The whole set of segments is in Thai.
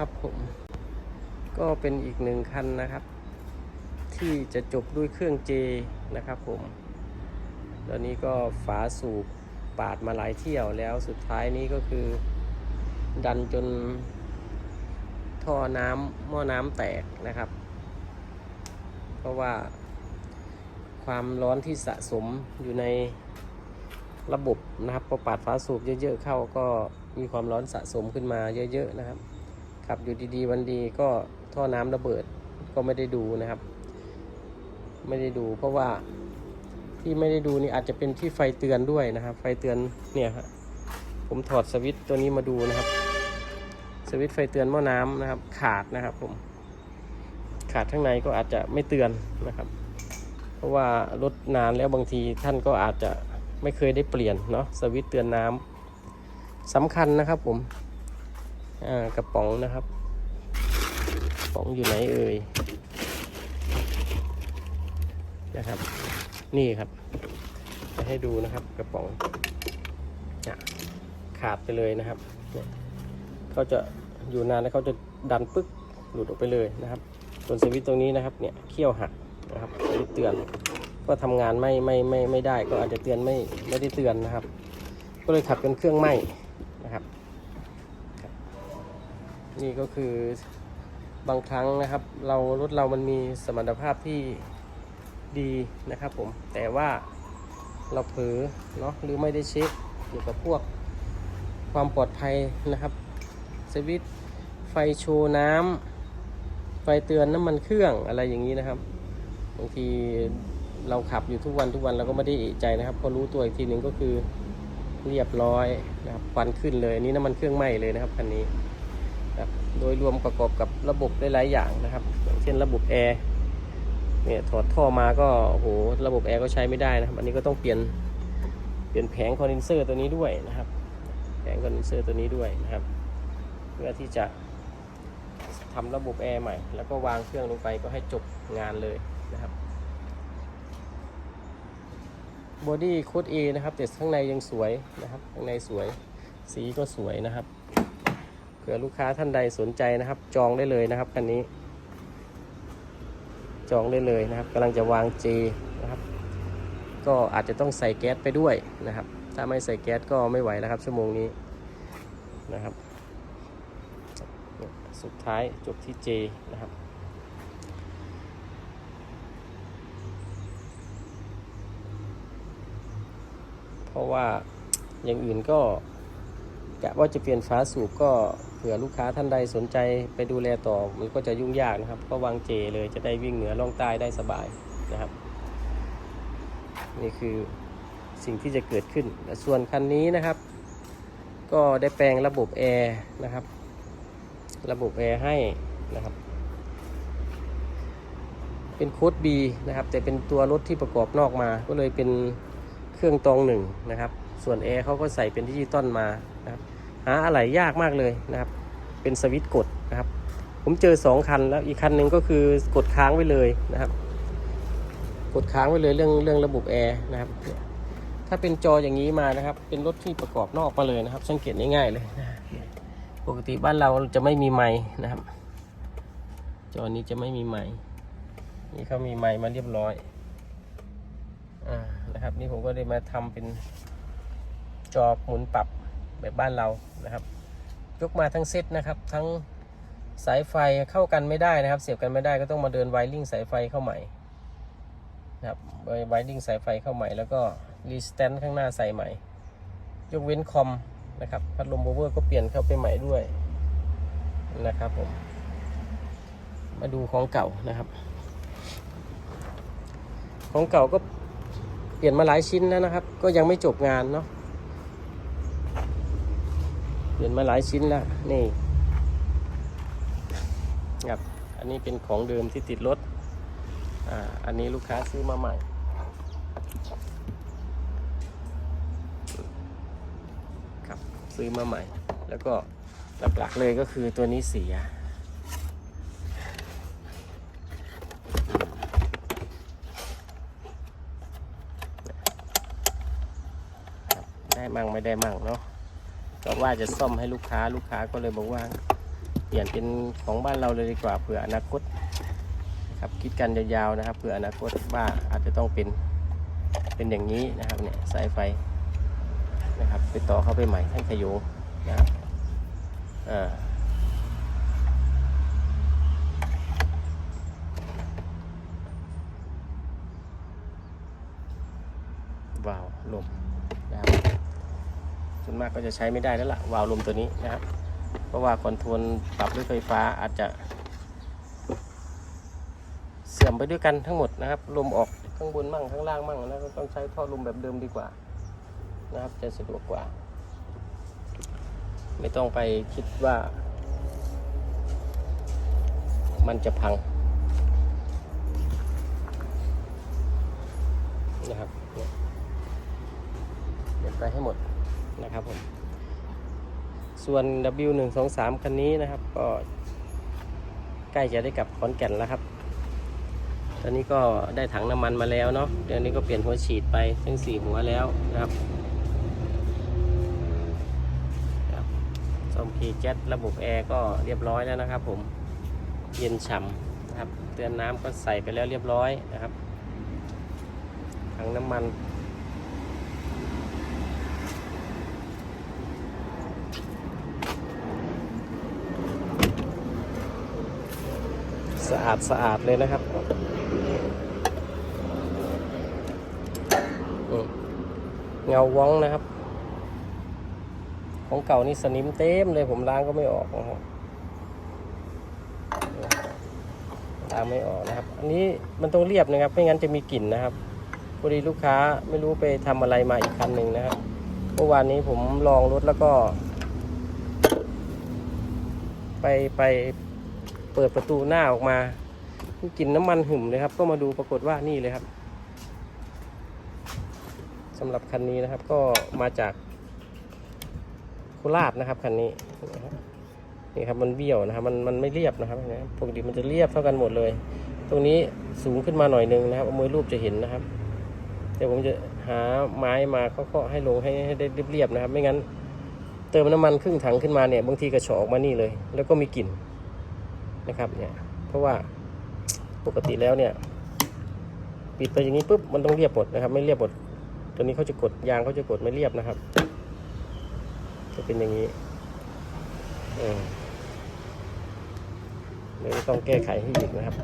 ครับผม ก็เป็นอีกหนึ่งคันนะครับ ที่จะจบด้วยเครื่องเจนะครับผมตอนนี้ก็ฝาสูบปาดมาหลายเที่ยวแล้วสุดท้ายนี้ก็คือ ดันจนท่อน้ำหม้อน้ำแตกนะครับ เพราะว่าความร้อนที่สะสมอยู่ในระบบนะครับพอปาดฝาสูบเยอะ ๆ เข้าก็มีความร้อนสะสมขึ้นมาเยอะ ๆ นะครับ ขับอยู่ดีๆวันดีก็ท่อน้ำระเบิดก็ไม่ได้ดูนะครับ ไม่ได้ดูเพราะว่าที่ไม่ได้ดูนี่อาจจะเป็นที่ไฟเตือนด้วยนะครับ ไฟเตือนเนี่ยฮะผมถอดสวิตช์ตัวนี้มาดูนะครับ สวิตช์ไฟเตือนหม้อน้ำนะครับ ขาดนะครับผม ขาดข้างในก็อาจจะไม่เตือนนะครับ เพราะว่ารถนานแล้วบางทีท่านก็อาจจะไม่เคยได้เปลี่ยนเนาะสวิตช์เตือนน้ำสำคัญนะครับผม กระป๋องนะครับกระป๋องอยู่ไหนเอ่ยนะครับ นี่ครับ จะให้ดูนะครับกระป๋องขาดไปเลยนะครับเขาจะอยู่นานแล้วเขาจะดันปึ๊กหลุดออกไปเลยนะครับ ส่วนสวิตตรงนี้นะครับเนี่ยเขี้ยวหักนะครับตช์เตือนก็ทำงานไม่ไม่ไม่ไม่ได้ก็อาจจะเตือนไม่ไม่ได้เตือนนะครับ ก็เลยขับจนเครื่องไหม้นะครับ นี่ก็คือบางครั้งนะครับ เรารถเรามันมีสมรรถภาพที่ดีนะครับผมแต่ว่าเราเผลอเนาะหรือไม่ได้เช็คเกี่ยวกับพวกความปลอดภัยนะครับสวิตไฟโชว์น้ำไฟเตือนน้ำมันเครื่องอะไรอย่างนี้นะครับบางทีเราขับอยู่ทุกวันทุกวันเราก็ไม่ได้เอะใจนะครับพอรู้ตัวอีกทีหนึ่งก็คือเรียบร้อยนะครับควันขึ้นเลยนี้น้ำมันเครื่องไหม้เลยนะครับคันนี้ โดยรวมประกอบกับระบบหลายๆอย่างนะครับ เช่นระบบแอร์เนี่ยถอดท่อมาก็โอ้โหระบบแอร์ก็ใช้ไม่ได้นะครับอันนี้ก็ต้องเปลี่ยนเปลี่ยนแผงคอนเดนเซอร์ตัวนี้ด้วยนะครับ แผงคอนเดนเซอร์ตัวนี้ด้วยนะครับ เพื่อที่จะทำระบบแอร์ใหม่ แล้วก็วางเครื่องลงไปก็ให้จบงานเลยนะครับบอดี้โคด A นะครับแต่ข้างในยังสวยนะครับข้างในสวยสีก็สวยนะครับ ผื่อลูกค้าท่านใดสนใจนะครับ จองได้เลยนะครับคันนี้ จองได้เลยนะครับกำลังจะวางเจนะครับ ก็อาจจะต้องใส่แก๊สไปด้วยนะครับ ถ้าไม่ใส่แก๊สก็ไม่ไหวแล้วครับ ชั่วโมงนี้นะครับ สุดท้ายจบที่เจนะครับเพราะว่าอย่างอื่นก็ กะว่าจะเปลี่ยนฝาสูบก็เผื่อลูกค้าท่านใดสนใจไปดูแลต่อมันก็จะยุ่งยากนะครับ ก็วางเจเลยจะได้วิ่งเหนือล่องใต้ได้สบายนะครับ นี่คือสิ่งที่จะเกิดขึ้นและส่วนคันนี้นะครับ ก็ได้แปลงระบบแอร์นะครับ ระบบแอร์ให้นะครับ เป็นโค้ด B นะครับ แต่เป็นตัวรถที่ประกอบนอกมา ก็เลยเป็นเครื่องตองหนึ่งนะครับ ส่วนแอร์เขาก็ใส่เป็นดิจิตอลมา นะครับหาอะไรยากมากเลยนะครับ เป็นสวิตช์กดนะครับ ผมเจอสองคันแล้วอีกคันหนึ่งก็คือกดค้างไว้เลยนะครับ กดค้างไว้เลยเรื่องเรื่องระบบแอร์นะครับ ถ้าเป็นจออย่างนี้มานะครับ เป็นรถที่ประกอบนอกมาเลยนะครับ สังเกตง่ายๆเลยนะปกติบ้านเราจะไม่มีไม้นะครับ จอนี้จะไม่มีไม้นี่เขามีไม้มาเรียบร้อยอ่านะครับ นี่ผมก็ได้มาทำเป็นจอหมุนปรับ แบบบ้านเรานะครับ ยกมาทั้งเซตนะครับ ทั้งสายไฟเข้ากันไม่ได้นะครับ เสียบกันไม่ได้ก็ต้องมาเดินไวริ่งสายไฟเข้าใหม่นะครับไวริ่งสายไฟเข้าใหม่ แล้วก็รีสแตนข้างหน้าใส่ใหม่ ยกเว้นคอมนะครับพัดลมโบเวอร์ก็เปลี่ยนเข้าไปใหม่ด้วยนะครับผมมาดูของเก่านะครับ ของเก่าก็เปลี่ยนมาหลายชิ้นแล้วนะครับ ก็ยังไม่จบงานเนาะ เปลี่ยนมาหลายชิ้นแล้ว นี่ครับอันนี้เป็นของเดิมที่ติดรถอ่าอันนี้ลูกค้าซื้อมาใหม่ ครับซื้อมาใหม่ แล้วก็หลักๆเลยก็คือตัวนี้เสียได้มั่งไม่ได้มั่งเนาะ ก็ว่าจะซ่อมให้ลูกค้าลูกค้าก็เลยบอกว่า เปลี่ยนเป็นของบ้านเราเลยดีกว่าเผื่ออนาคตครับคิดกันยาวๆนะครับเผื่ออนาคตว่าอาจจะต้องเป็นเป็นอย่างนี้นะครับเนี่ยสายไฟนะครับไปต่อเข้าไปใหม่ให้ขยโยงนะครับอ่าว้าวลม ส่วนมากก็จะใช้ไม่ได้แล้วล่ะวาล์วลมตัวนี้นะครับ เพราะว่าคอนโทรลปรับด้วยไฟฟ้าอาจจะ เสื่อมไปด้วยกันทั้งหมดนะครับ ลมออกข้างบนมั่งข้างล่างมั่งนะก็ต้องใช้ท่อลมแบบเดิมดีกว่านะครับ จะสะดวกกว่า ไม่ต้องไปคิดว่า มันจะพังนะครับเนี่ยเปลี่ยนไปให้หมด นะครับผม ส่วน W123 คันนี้นะครับ ก็ใกล้จะได้กลับขอนแก่นแล้วครับ ตอนนี้ก็ได้ถังน้ำมันมาแล้วเนาะเดี๋ยวนี้ก็เปลี่ยนหัวฉีดไปทั้งสี่หัวแล้วนะครับซ่อมพีแจ็ตระบบแอร์ก็เรียบร้อยแล้วนะครับ ผมเย็นฉ่ำนะครับเตือนน้ำก็ใส่ไปแล้วเรียบร้อยนะครับถังน้ำมัน อาดสะอาดเลยนะครับเงาว้องนะครับ ของเก่านี่สนิมเต็มเลยผมล้างก็ไม่ออกนะครับล้างไม่ออกนะครับ อันนี้มันต้องเรียบนะครับ ไม่งั้นจะมีกลิ่นนะครับพอดีลูกค้าไม่รู้ไปทำอะไรมาอีกคันหนึ่งนะครับเมื่อวานนี้ผมลองรถแล้วก็ ไปไป เปิดประตูหน้าออกมากลิ่นน้ำมันหึ่มเลยครับ ก็มาดูปรากฏว่านี่เลยครับสำหรับคันนี้นะครับ ก็มาจากโคราชนะครับคันนี้นี่ครับมันเบี้ยวนะครับ มันมันไม่เรียบนะครับนไหมปกติมันจะเรียบเท่ากันหมดเลย ตรงนี้สูงขึ้นมาหน่อยนึงนะครับเอามือรูปจะเห็นนะครับเดี๋ยวผมจะหาไม้มาเคาะให้ลงให้ให้ได้เรียบๆนะครับ ไม่งั้น เติมน้ำมันครึ่งถังขึ้นมาเนี่ยบางทีกระเฉาะออกมานี่เลย แล้วก็มีกลิ่น นะครับเนี่ยเพราะว่าปกติแล้วเนี่ยปิดไปอย่างนี้ปุ๊บมันต้องเรียบหมดนะครับ ไม่เรียบหมดตัวนี้เขาจะกดยางเขาจะกดไม่เรียบนะครับ จะเป็นอย่างนี้เออเลยต้องแก้ไขให้อีกนะครับ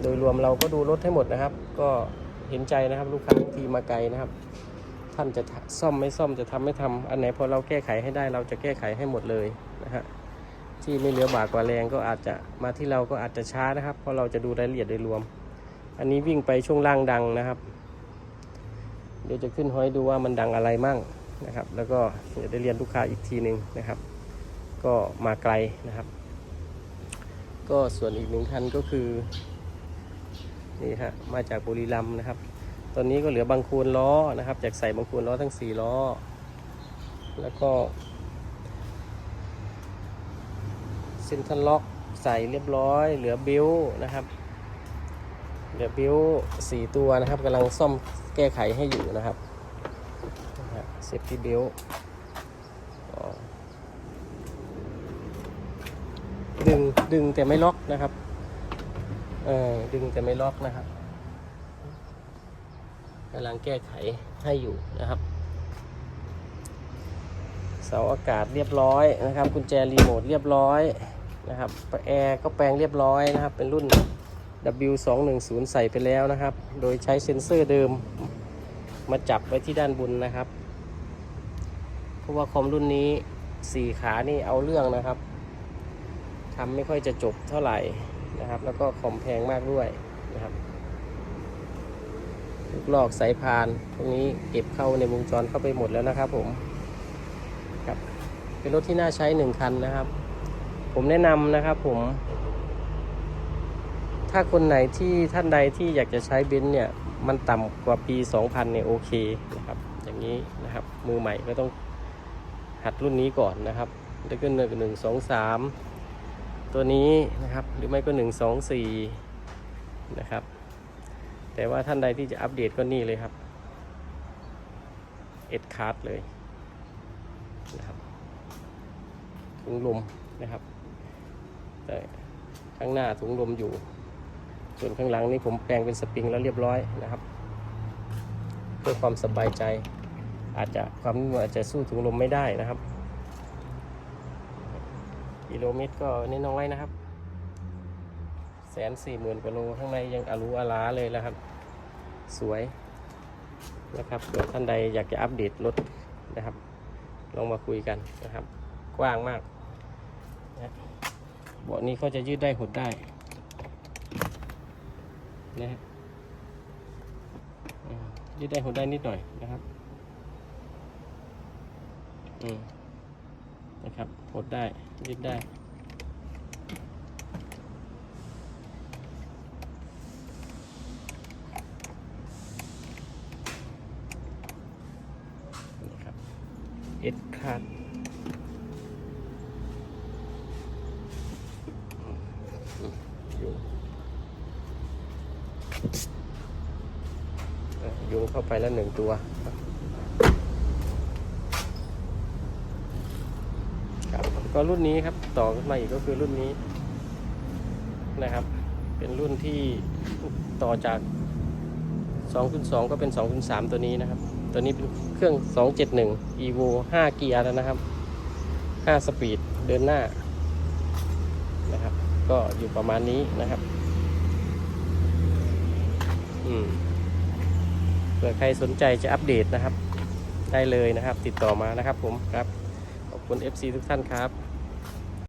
โดยรวมเราก็ดูรถให้หมดนะครับ ก็เห็นใจนะครับ ลูกค้าทีมาไกลนะครับ ท่านจะซ่อมไม่ซ่อมจะทำไม่ทำอันไหนพอเราแก้ไขให้ได้เราจะแก้ไขให้หมดเลยนะฮะ ที่ไม่เหลือบากกว่าแรงก็อาจจะมาที่เราก็อาจจะช้านะครับ เพราะเราจะดูรายละเอียดโดยรวม อันนี้วิ่งไปช่วงล่างดังนะครับ เดี๋ยวจะขึ้นห้อยดูว่ามันดังอะไรมั่งนะครับ แล้วก็เดี๋ยวได้เรียนลูกค้าอีกทีหนึ่งนะครับ ก็มาไกลนะครับ ก็ส่วนอีกหนึ่งคันก็คือนี่ฮะมาจากบุรีรัมย์นะครับ ตอนนี้ก็เหลือบางคูนล้อนะครับ จากใส่บางคูนล้อทั้งสี่ล้อ แล้วก็ เซ็นทรัลล็อกใส่เรียบร้อย เหลือบิวนะครับ เหลือบิวสี่ตัวนะครับกำลังซ่อมแก้ไขให้อยู่นะครับเซฟตี้บิวดึงดึงแต่ไม่ล็อกนะครับเออดึงแต่ไม่ล็อกนะครับกำลังแก้ไขให้อยู่นะครับ เสาอากาศเรียบร้อยนะครับ กุญแจรีโมทเรียบร้อย นะครับแอร์ก็แปลงเรียบร้อยนะครับ เป็นรุ่น W210 ใส่ไปแล้วนะครับ โดยใช้เซ็นเซอร์เดิมมาจับไว้ที่ด้านบนนะครับ เพราะว่าคอมรุ่นนี้4ขานี่เอาเรื่องนะครับทำไม่ค่อยจะจบเท่าไหร่นะครับ แล้วก็คอมแพงมากด้วยนะครับลูกลอกสายพานตรงนี้เก็บเข้าในวงจรเข้าไปหมดแล้วนะครับผมครับเป็นรถที่น่าใช้หนึ่งคันนะครับ ผมแนะนำนะครับผม ถ้าคนไหนที่ท่านใดที่อยากจะใช้เบนซ์เนี่ย มันต่ำกว่าปี 2000 เนี่ยโอเคนะครับ อย่างนี้นะครับ มือใหม่ก็ต้องหัดรุ่นนี้ก่อนนะครับแล้วก็หนึ่งหนึ่งสองสามตัวนี้นะครับ หรือไม่ก็หนึ่งสองสี่นะครับ แต่ว่าท่านใดที่จะอัปเดตก็นี่เลยครับเอ็ดคาร์ดเลยนะครับถุงลมนะครับ แต่ข้างหน้าถุงลมอยู่ ส่วนข้างหลังนี่ผมแปลงเป็นสปริงแล้วเรียบร้อยนะครับ เพื่อความสบายใจ อาจจะความนิ่มอาจจะสู้ถุงลมไม่ได้นะครับกิโลเมตรก็น้อยๆนะครับแสนสี่หมื่นกว่าโลข้างในยังอารูอาลาเลยแล้วครับ สวยนะครับเผื่อท่านใดอยากจะอัปเดตรถนะครับ ลองมาคุยกันนะครับ กว้างมาก เบาะนี้ก็จะยืดได้หดได้นะฮะยืดได้หดได้นิดหน่อยนะครับอืมนะครับหดได้ยืดได้นี่ครับเอ็ดคาดยุงเอ่ยุงเข้าไปแล้วหนึ่งตัวครับก็รุ่นนี้ครับต่อขึ้นมาอีกก็คือรุ่นนี้นะครับ เป็นรุ่นที่ต่อจาก2 0 2ก็เป็น2 0 3ตัวนี้นะครับ ตัวนี้เป็นเครื่อง 271 evo 5 เกียร์แล้วนะครับ 5 สปีดเดินหน้านะครับ ก็อยู่ประมาณนี้นะครับ อืมเผื่อใครสนใจจะอัปเดตนะครับ ได้เลยนะครับ ติดต่อมานะครับผมครับ ขอบคุณ FC ทุกท่านครับ